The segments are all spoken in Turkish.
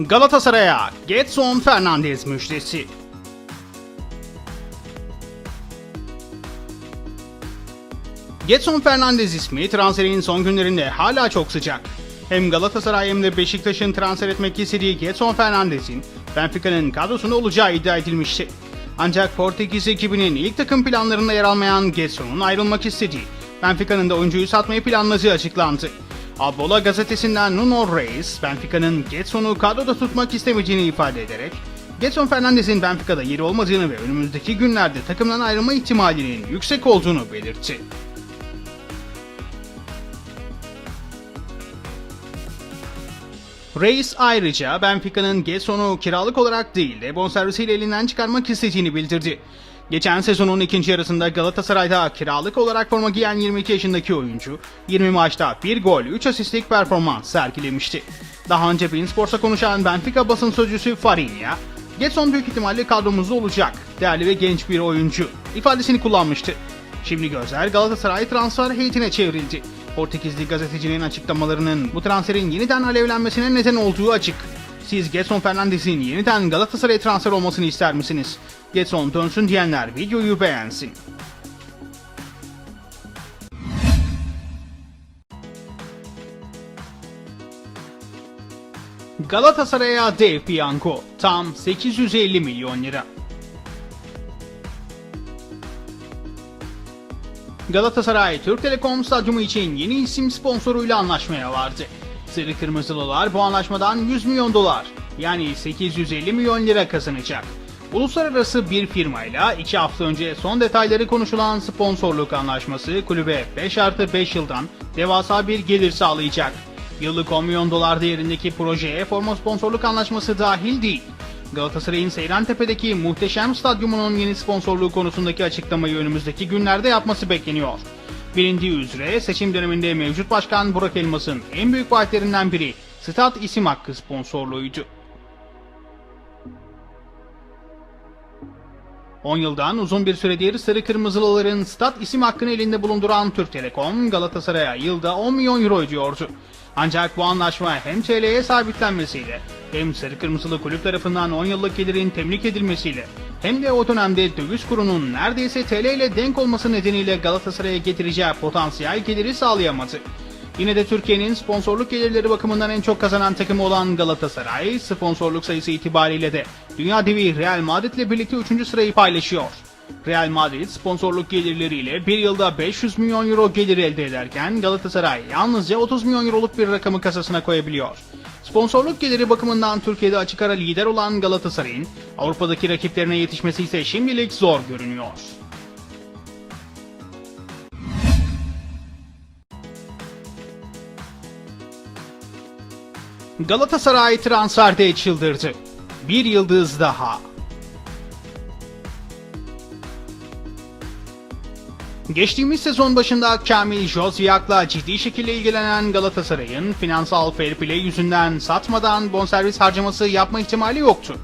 Galatasaray'a Getson Fernandez müjdesi. Getson Fernandez ismi transferin son günlerinde hala çok sıcak. Hem Galatasaray hem de Beşiktaş'ın transfer etmek istediği Getson Fernandez'in Benfica'nın kadrosunda olacağı iddia edilmişti. Ancak Portekiz ekibinin ilk takım planlarında yer almayan Getson'un ayrılmak istediği, Benfica'nın da oyuncuyu satmayı planladığı açıklandı. Abola gazetesinden Nuno Reis, Benfica'nın Getson'u kadroda tutmak istemeyeceğini ifade ederek, Getson Fernandez'in Benfica'da yeri olmadığını ve önümüzdeki günlerde takımdan ayrılma ihtimalinin yüksek olduğunu belirtti. Reis ayrıca Benfica'nın Getson'u kiralık olarak değil de bonservisiyle elinden çıkarmak istediğini bildirdi. Geçen sezonun ikinci yarısında Galatasaray'da kiralık olarak forma giyen 22 yaşındaki oyuncu 20 maçta 1 gol 3 asistlik performans sergilemişti. Daha önce Bein Sports'a konuşan Benfica basın sözcüsü Farinha, Getson büyük ihtimalle kadromuzda olacak, değerli ve genç bir oyuncu ifadesini kullanmıştı. Şimdi gözler Galatasaray transfer heyetine çevrildi. Portekizli gazetecinin açıklamalarının bu transferin yeniden alevlenmesine neden olduğu açık. Siz Getson Fernandez'in yeniden Galatasaray'a transfer olmasını ister misiniz? Getson dönsün diyenler videoyu beğensin. Galatasaray'a dev piyango tam 850 milyon lira. Galatasaray Türk Telekom Stadyumu için yeni isim sponsoruyla anlaşmaya vardı. Sarı Kırmızılılar bu anlaşmadan 100 milyon dolar yani 850 milyon lira kazanacak. Uluslararası bir firmayla 2 hafta önce son detayları konuşulan sponsorluk anlaşması kulübe 5 artı 5 yıldan devasa bir gelir sağlayacak. Yıllık 10 milyon dolar değerindeki projeye forma sponsorluk anlaşması dahil değil. Galatasaray'ın Seyrantepe'deki muhteşem stadyumunun yeni sponsorluğu konusundaki açıklamayı önümüzdeki günlerde yapması bekleniyor. Bilindiği üzere seçim döneminde mevcut başkan Burak Elmas'ın en büyük vaatlerinden biri Stat isim hakkı sponsorluğuydu. 10 yıldan uzun bir süredir Sarı Kırmızılıların stat isim hakkını elinde bulunduran Türk Telekom Galatasaray'a yılda 10 milyon euro ödüyordu. Ancak bu anlaşma hem TL'ye sabitlenmesiyle hem Sarı Kırmızılı kulüp tarafından 10 yıllık gelirin temlik edilmesiyle hem de o dönemde döviz kurunun neredeyse TL ile denk olması nedeniyle Galatasaray'a getireceği potansiyel geliri sağlayamadı. Yine de Türkiye'nin sponsorluk gelirleri bakımından en çok kazanan takımı olan Galatasaray, sponsorluk sayısı itibariyle de dünya devi Real Madrid ile birlikte 3. sırayı paylaşıyor. Real Madrid sponsorluk gelirleriyle bir yılda 500 milyon euro gelir elde ederken Galatasaray yalnızca 30 milyon euroluk bir rakamı kasasına koyabiliyor. Sponsorluk geliri bakımından Türkiye'de açık ara lider olan Galatasaray'ın Avrupa'daki rakiplerine yetişmesi ise şimdilik zor görünüyor. Galatasaray transferde çıldırdı. Bir yıldız daha. Geçtiğimiz sezon başında Kamil Josviak'la ciddi şekilde ilgilenen Galatasaray'ın finansal fair play yüzünden satmadan bonservis harcaması yapma ihtimali yoktu.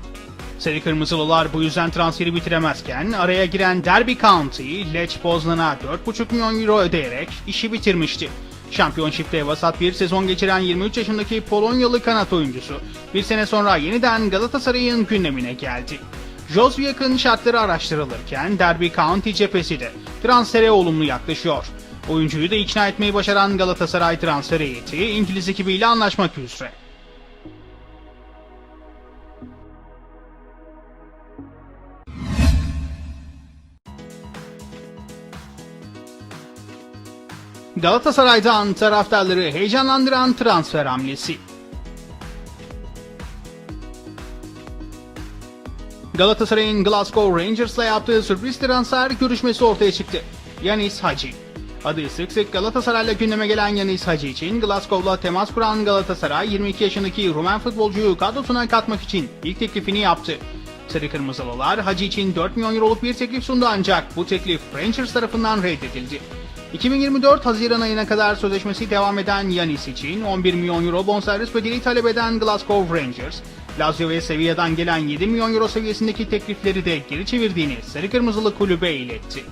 Sarı Kırmızılılar bu yüzden transferi bitiremezken araya giren Derby County, Lech Poznan'a 4,5 milyon euro ödeyerek işi bitirmişti. Şampiyonşipte vasat bir sezon geçiren 23 yaşındaki Polonyalı kanat oyuncusu bir sene sonra yeniden Galatasaray'ın gündemine geldi. Josviak'ın şartları araştırılırken Derby County cephesi de transfere olumlu yaklaşıyor. Oyuncuyu da ikna etmeyi başaran Galatasaray transfer heyeti İngiliz ekibiyle anlaşmak üzere. Galatasaray'dan taraftarları heyecanlandıran transfer hamlesi. Galatasaray'ın Glasgow Rangers'la yaptığı sürpriz transfer görüşmesi ortaya çıktı. Yanis Hacı. Adı sık sık Galatasaray'la gündeme gelen Yanis Hacı için Glasgow'la temas kuran Galatasaray 22 yaşındaki Rumen futbolcuyu kadrosuna katmak için ilk teklifini yaptı. Sarı Kırmızılılar Hacı için 4 milyon euroluk bir teklif sundu ancak bu teklif Rangers tarafından reddedildi. 2024 Haziran ayına kadar sözleşmesi devam eden Yanis için 11 milyon euro bonservis bedeli talep eden Glasgow Rangers, Lazio ve Sevilla'dan gelen 7 milyon euro seviyesindeki teklifleri de geri çevirdiğini Sarı Kırmızılı kulübe iletti.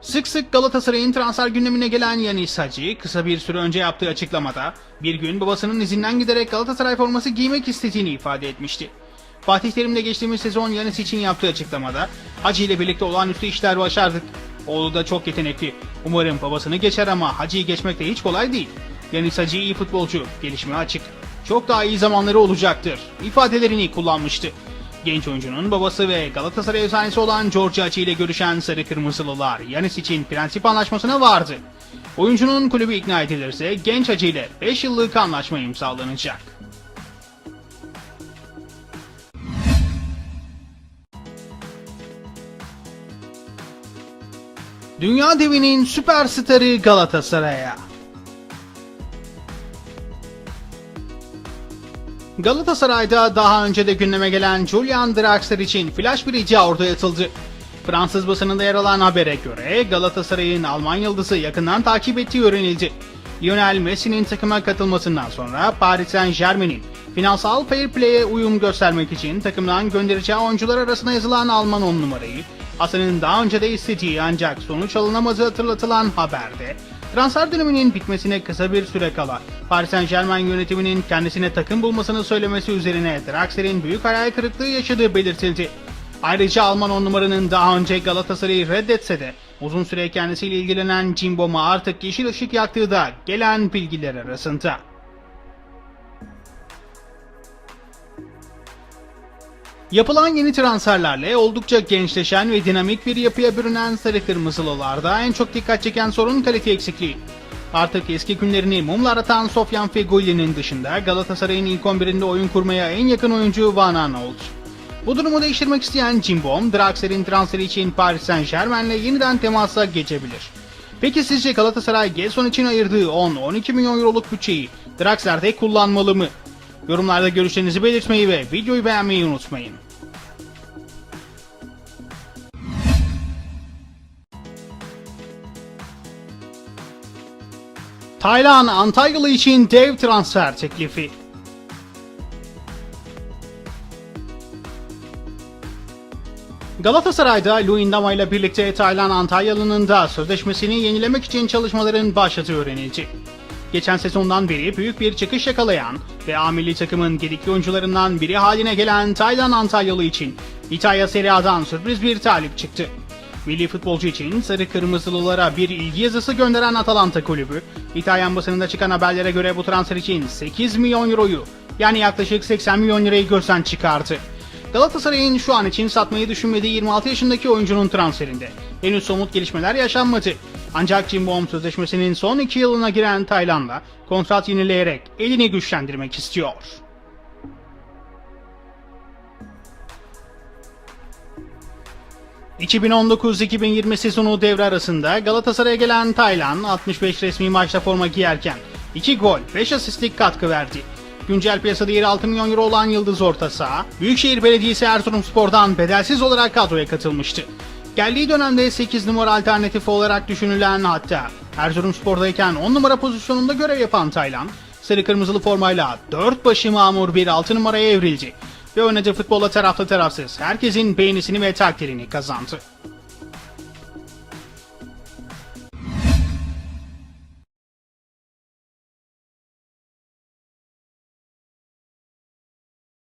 Sık sık Galatasaray'ın transfer gündemine gelen Yanis Hacı kısa bir süre önce yaptığı açıklamada bir gün babasının izinden giderek Galatasaray forması giymek istediğini ifade etmişti. Fatih Terim'le geçtiğimiz sezon Yanis için yaptığı açıklamada Hacı ile birlikte olağanüstü işler başardık. Oğlu da çok yetenekli. Umarım babasını geçer ama Hacı'yı geçmek de hiç kolay değil. Yanis Hacı iyi futbolcu, gelişime açık. Çok daha iyi zamanları olacaktır ifadelerini kullanmıştı. Genç oyuncunun babası ve Galatasaray efsanesi olan George Hacı ile görüşen Sarı Kırmızılılar Yanis için prensip anlaşmasına vardı. Oyuncunun kulübü ikna edilirse genç Hacı ile 5 yıllık anlaşma imzalanacak. Dünya devinin süperstarı Galatasaray'a. Galatasaray'da daha önce de gündeme gelen Julian Draxler için flash bir rica ortaya atıldı. Fransız basınında yer alan habere göre Galatasaray'ın Alman yıldızı yakından takip ettiği öğrenildi. Lionel Messi'nin takıma katılmasından sonra Paris Saint Germain'in finansal fair play'e uyum göstermek için takımdan göndereceği oyuncular arasına yazılan Alman 10 numarayı Hasan'ın daha önce de istediği ancak sonuç alınamadığı hatırlatılan haberde transfer döneminin bitmesine kısa bir süre kala Paris Saint Germain yönetiminin kendisine takım bulmasını söylemesi üzerine Draxler'in büyük hayal kırıklığı yaşadığı belirtildi. Ayrıca Alman 10 numaranın daha önce Galatasaray'ı reddetse de uzun süre kendisiyle ilgilenen Cimbom'a artık yeşil ışık yaktığı da gelen bilgiler arasında. Yapılan yeni transferlerle oldukça gençleşen ve dinamik bir yapıya bürünen Sarı Kırmızılılarda en çok dikkat çeken sorun kalite eksikliği. Artık eski günlerini mumla aratan Sofyan Feghoili'nin dışında Galatasaray'ın ilk 11'inde oyun kurmaya en yakın oyuncu Van Aan oldu. Bu durumu değiştirmek isteyen Cimbom, Draxler'in transferi için Paris Saint Germain'le yeniden temasa geçebilir. Peki sizce Galatasaray Gelson için ayırdığı 10-12 milyon euroluk bütçeyi Draxler'de kullanmalı mı? Yorumlarda görüşlerinizi belirtmeyi ve videoyu beğenmeyi unutmayın. Taylan Antalyalı için dev transfer teklifi. Galatasaray'da Luindama ile birlikte Taylan Antalyalı'nın da sözleşmesini yenilemek için çalışmaların başladığı öğrenildi. Geçen sezondan beri büyük bir çıkış yakalayan ve A milli takımın gedikli oyuncularından biri haline gelen Taylan Antalyalı için İtalya Serie A'dan sürpriz bir talip çıktı. Milli futbolcu için sarı kırmızılılara bir ilgi yazısı gönderen Atalanta kulübü, İtalyan basınında çıkan haberlere göre bu transfer için 8 milyon euroyu yani yaklaşık 80 milyon lirayı gözden çıkardı. Galatasaray'ın şu an için satmayı düşünmediği 26 yaşındaki oyuncunun transferinde henüz somut gelişmeler yaşanmadı. Ancak Cimbom sözleşmesinin son 2 yılına giren Tayland'la kontrat yenileyerek elini güçlendirmek istiyor. ...2019-2020 sezonu devre arasında Galatasaray'a gelen Taylan 65 resmi maçta forma giyerken 2 gol 5 asistlik katkı verdi. Güncel piyasa değeri 6 milyon euro olan Yıldız Orta Saha, Büyükşehir Belediyesi Erzurumspor'dan bedelsiz olarak kadroya katılmıştı. Geldiği dönemde 8 numara alternatifi olarak düşünülen hatta Erzurumspor'dayken 10 numara pozisyonunda görev yapan Taylan, sarı kırmızılı formayla 4 başı mamur bir 6 numaraya evrildi ve oynadığı futbola taraflı tarafsız herkesin beğenisini ve takdirini kazandı.